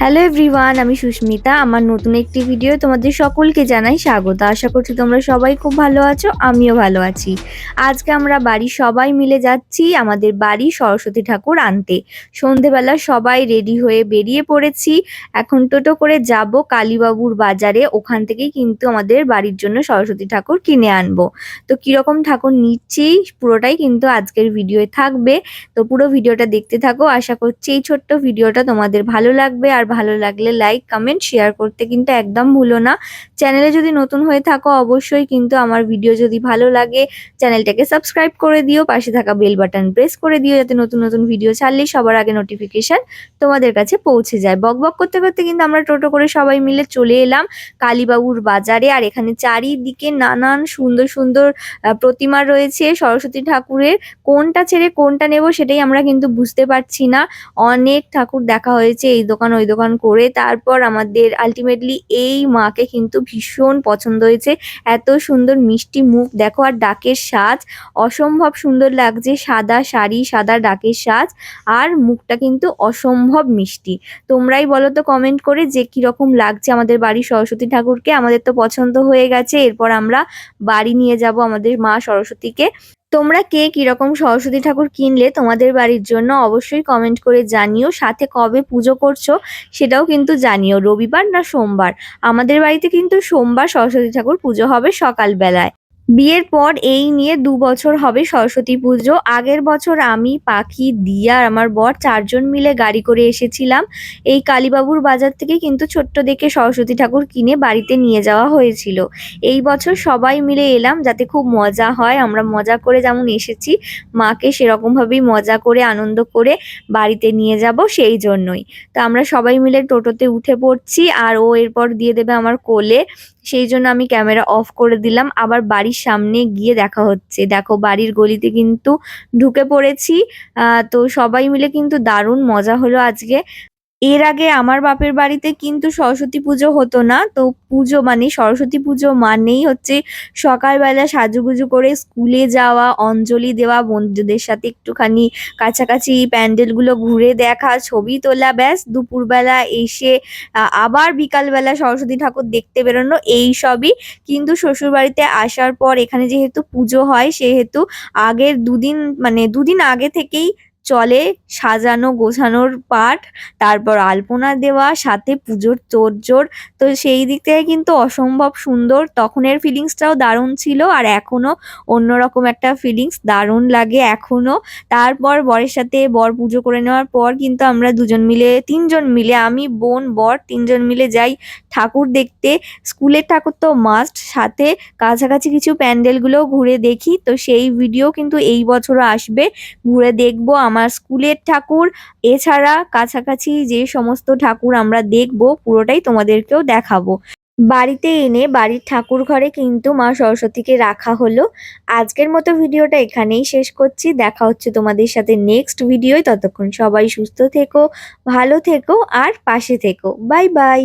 Hello everyone আমি সুস্মিতা। আমার নতুন একটি ভিডিও তোমাদের সকলকে জানাই স্বাগত। আশা করছি তোমরা সবাই খুব ভালো আছো, আমিও ভালো আছি। আজকে আমরা বাড়ির সবাই মিলে যাচ্ছি আমাদের বাড়ি সরস্বতী ঠাকুর আনতে। সন্ধেবেলা সবাই রেডি হয়ে বেরিয়ে পড়েছি। এখন টোটো করে যাব কালীবাবুর বাজারে। ওখান থেকেই কিন্তু আমাদের বাড়ির জন্য সরস্বতী ঠাকুর কিনে আনব। তো কীরকম ঠাকুর নিচ্ছি পুরোটাই কিন্তু আজকের ভিডিওয়ে থাকবে। তো পুরো ভিডিওটা দেখতে থাকো। আশা করছি এই ছোট্ট ভিডিওটা তোমাদের ভালো লাগবে। আর ভালো লাগলে লাইক কমেন্ট শেয়ার করতে কিন্তু একদম ভুলো না। চ্যানেলে যদি নতুন হয়ে থাকো অবশ্যই কিন্তু আমার ভিডিও যদি ভালো লাগে চ্যানেলটাকে সাবস্ক্রাইব করে দিও, পাশে থাকা বেল বাটন প্রেস করে দিও, যাতে নতুন নতুন ভিডিও ছাড়লে সবার আগে নোটিফিকেশন তোমাদের কাছে পৌঁছে যায়। বক বক করতে করতে কিন্তু আমরা টোটো করে সবাই মিলে চলে এলাম কালীবাবুর বাজারে। আর এখানে চারিদিকে নানান সুন্দর সুন্দর প্রতিমা রয়েছে সরস্বতী ঠাকুরের। কোনটা ছেড়ে কোনটা নেব সেটাই আমরা কিন্তু বুঝতে পারছি না। অনেক ঠাকুর দেখা হয়েছে, এই দোকান, ওই দোকান করে তারপর আমাদের আলটিমেটলি এই মাকে কিন্তু ভীষণ পছন্দ হয়েছে। এত সুন্দর মিষ্টি মুখ, দেখো, আর ডাকের সাজ। অসম্ভব সুন্দর লাগছে সাদা শাড়ি, সাদা ডাকের সাজ, আর মুখটা কিন্তু অসম্ভব মিষ্টি। তোমরাই বলো তো কমেন্ট করে যে কীরকম লাগছে আমাদের বাড়ির সরস্বতী ঠাকুরকে। আমাদের তো পছন্দ হয়ে গেছে, এরপর আমরা বাড়ি নিয়ে যাব আমাদের মা সরস্বতীকে। তোমরা কে কীরকম সরস্বতী ঠাকুর কিনলে তোমাদের বাড়ির জন্য অবশ্যই কমেন্ট করে জানিও। সাথে কবে পুজো করছ সেটাও কিন্তু জানিও। রবিবার না সোমবার? আমাদের বাড়িতে কিন্তু সোমবার সরস্বতী ঠাকুর পুজো হবে সকালবেলায়। বিয়ের পর এই নিয়ে দু বছর হবে সরস্বতী পুজো। আগের বছর আমি, পাখি, দিয়া আমার বর চারজন মিলে গাড়ি করে এসেছিলাম। এই কালীবাবুর বাজার থেকে কিন্তু ছোট্ট দেখে সরস্বতী ঠাকুর কিনে বাড়িতে নিয়ে যাওয়া হয়েছিল। এই বছর সবাই মিলে এলাম যাতে খুব মজা হয়। আমরা মজা করে যেমন এসেছি, মাকে সেরকমভাবেই মজা করে, আনন্দ করে বাড়িতে নিয়ে যাব সেই জন্যই। তো আমরা সবাই মিলে টোটোতে উঠে পড়ছি আর ও এরপর দিয়ে দেবে আমার কোলে। সেই জন্য আমি ক্যামেরা অফ করে দিলাম। আবার বাড়ির সামনে গিয়ে দেখা হচ্ছে। দেখো, বাড়ির গলিতে কিন্তু ঢুকে পড়েছি। তো সবাই মিলে কিন্তু দারুণ মজা হলো আজকে। এর আগে আমার বাপের বাড়িতে কিন্তু সরস্বতী পুজো হতো না। তো পুজো মানে সরস্বতী পুজো মানেই হচ্ছে সকালবেলা সাজুগুজু করে স্কুলে যাওয়া, অঞ্জলি দেওয়া, বন্ধুদের সাথে একটুখানি কাছাকাছি প্যান্ডেলগুলো ঘুরে দেখা, ছবি তোলা, ব্যাস দুপুরবেলা এসে আবার বিকালবেলা সরস্বতী ঠাকুর দেখতে বেরোনো এই সবই। কিন্তু শ্বশুরবাড়িতে আসার পর এখানে যেহেতু পুজো হয়, সেহেতু আগের দুদিন মানে দুদিন আগে থেকেই চলে সাজানো গোছানোর পাঠ, তারপর আলপনা দেওয়া, সাথে পুজোর তোড়জোড়। তো সেই দিক থেকে কিন্তু অসম্ভব সুন্দর। তখনের ফিলিংসটাও দারুণ ছিল আর এখনও অন্যরকম একটা ফিলিংস দারুণ লাগে এখনও। তারপর বরের সাথে বর পুজো করে নেওয়ার পর কিন্তু আমরা দুজন মিলে, তিনজন মিলে, আমি, বোন, বর তিনজন মিলে যাই ঠাকুর দেখতে। স্কুলের ঠাকুর তো মাস্ট সাথে কাছাকাছি কিছু প্যান্ডেলগুলোও ঘুরে দেখি। তো সেই ভিডিও কিন্তু এই বছরও আসবে। ঘুরে দেখব আমার স্কুলের ঠাকুর। এছাড়া কাছাকাছি যে সমস্ত ঠাকুর আমরা দেখব, পুরোটাই তোমাদেরকেও দেখাবো। বাড়িতে এনে বাড়ির ঠাকুর ঘরে কিন্তু মা সরস্বতীকে রাখা হলো। আজকের মতো ভিডিওটা এখানেই শেষ করছি। দেখা হচ্ছে তোমাদের সাথে নেক্সট ভিডিওয়। ততক্ষণ সবাই সুস্থ থেকো, ভালো থেকো, আর পাশে থেকো। Bye bye.